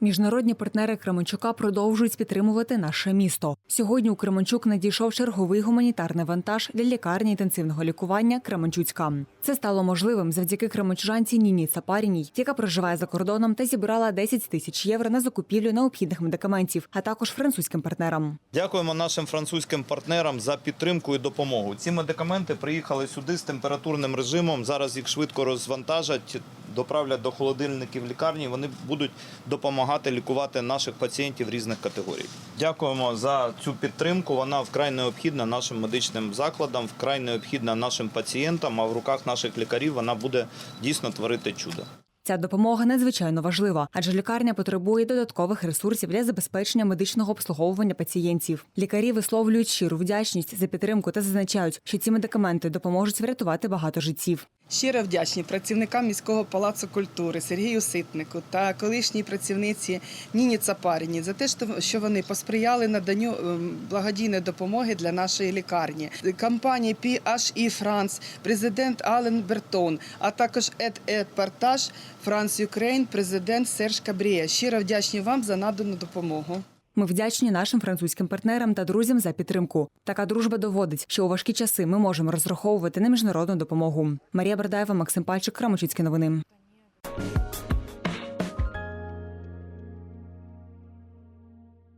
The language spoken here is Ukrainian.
Міжнародні партнери Кременчука продовжують підтримувати наше місто. Сьогодні у Кременчук надійшов черговий гуманітарний вантаж для лікарні інтенсивного лікування Кременчуцька. Це стало можливим завдяки кременчужанці Ніні Цапаріній, яка проживає за кордоном та зібрала 10 тисяч євро на закупівлю необхідних медикаментів, а також французьким партнерам. Дякуємо нашим французьким партнерам за підтримку і допомогу. Ці медикаменти приїхали сюди з температурним режимом. Зараз їх швидко розвантажать, доправлять до холодильників лікарні. Вони будуть допомагати лікувати наших пацієнтів різних категорій. Дякуємо за цю підтримку. Вона вкрай необхідна нашим медичним закладам, вкрай необхідна нашим пацієнтам. А в руках наших лікарів вона буде дійсно творити чудо. Ця допомога надзвичайно важлива, адже лікарня потребує додаткових ресурсів для забезпечення медичного обслуговування пацієнтів. Лікарі висловлюють щиру вдячність за підтримку та зазначають, що ці медикаменти допоможуть врятувати багато життів. Щиро вдячні працівникам міського палацу культури Сергію Ситнику та колишній працівниці Ніні Цапаріні за те, що вони посприяли наданню ем, благодійної допомоги для нашої лікарні. Компанії PHE France, президент Ален Бертон, а також Ед Епартаж Франс Юкрейн, президент Серж Кабріє. Щиро вдячні вам за надану допомогу. Ми вдячні нашим французьким партнерам та друзям за підтримку. Така дружба доводить, що у важкі часи ми можемо розраховувати на міжнародну допомогу. Марія Бердаєва, Максим Пальчик, Крамочицькі новини.